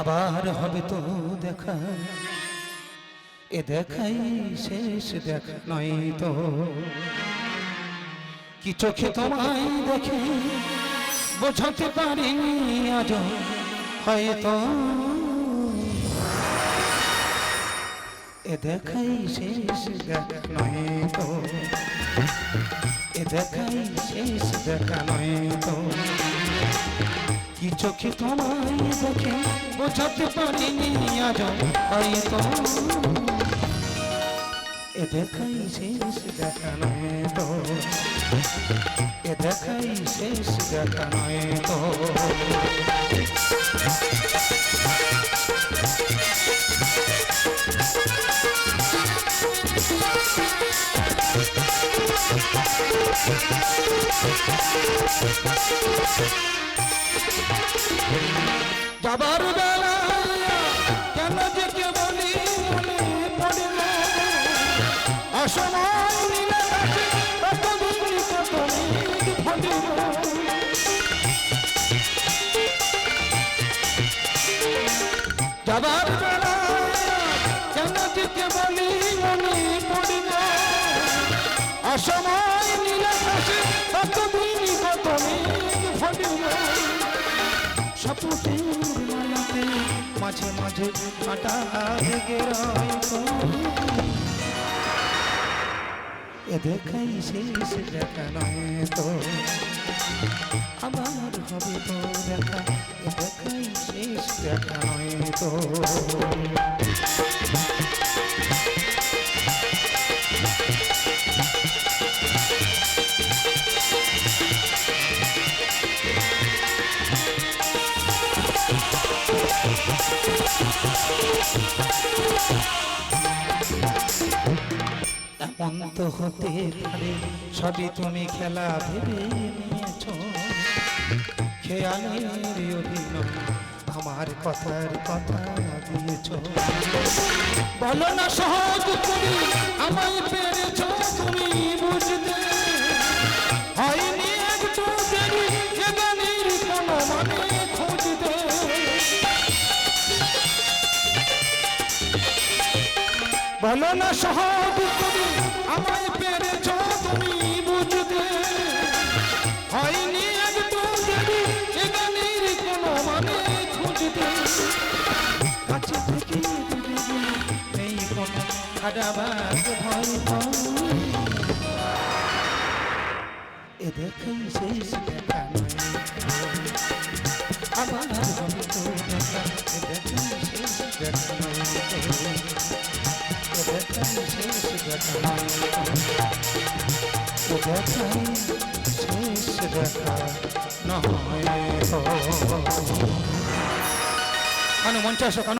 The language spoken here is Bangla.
আবার হবে তো দেখা। এ দেখাই শেষ দেখা নয় তো। কি চোখে তোমায় দেখে বোঝাতে পারিনি আজ হয়তো। এ দেখাই শেষ দেখা নয় তো। এ দেখাই শেষ দেখা নয় তো। কি চোখে তোমায় দেখে? বোঝাতে পারিনি আজ হয়তো এ দেখাই শেষ দেখা নয় তো। এ দেখাই শেষ দেখা নয় তো। যাবার বেলা কেন যে কে বলি মনে পড়ে না অসময় নিলে কত দিন কত যাবার। সাপুটের মালাতে মাঝে মাঝে কাটা লেগে এ দেখাই শেষ দেখা নয় তো। আবার হবে তো দেখা দেখাই শেষ দেখা নয় তো। এমন তো হতে পারে, সবই তুমি খেলা ভেবে নিয়েছ। খেয়ালের অভিনয় আমার কথার কথা দিয়েছ। বলো না সহজ তুমি, আমায় পেরেছ তুমি বুঝতে। বলো না সহজ তুমি আমায় পেরেছ তুমি বুঝতে হয়নি একটু দেরি এ গানের কোনো মানে খুঁজতে কাছে থেকে দূরে গেলে নেই কোনো খারাপ ভয়। এ দেখেই শেষ মানে মঞ্চে আসো কেন